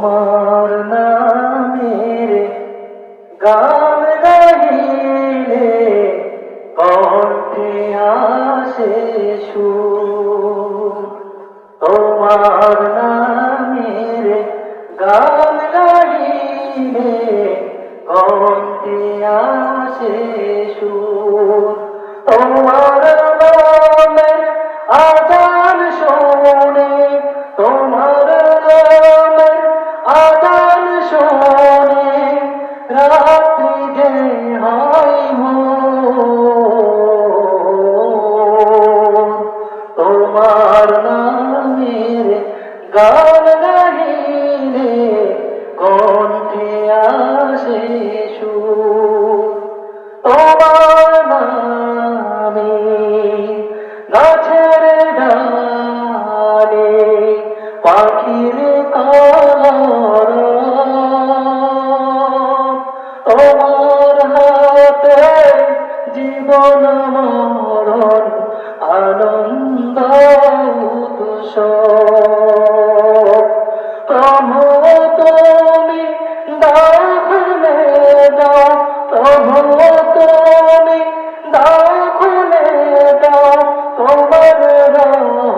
তোমার নামের গান গাইলে কণ্ঠে আসে তোমার নামের গান গাইলে কণ্ঠে আসে সুর। তোমার নামের গান গাইলে কণ্ঠে আসে সুর। তোমার নামে গাছের ডালে পাখির কলর। তোমার হাতে জীবন মরণ আনন্দ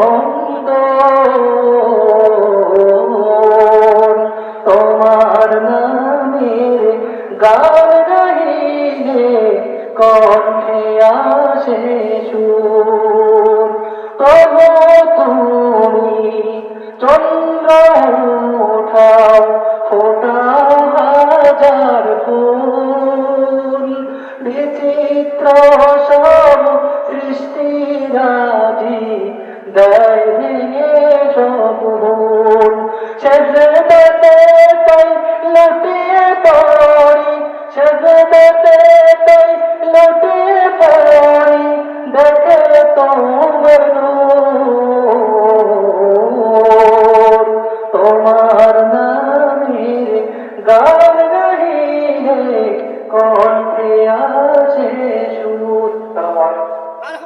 রহম তোমার নামের গান গাইলে কণ্ঠে আসে সুর। তবু তুমি চন্দ্র তোমার নামের গান গাহিলে কণ্ঠে আসে সুর তোমার।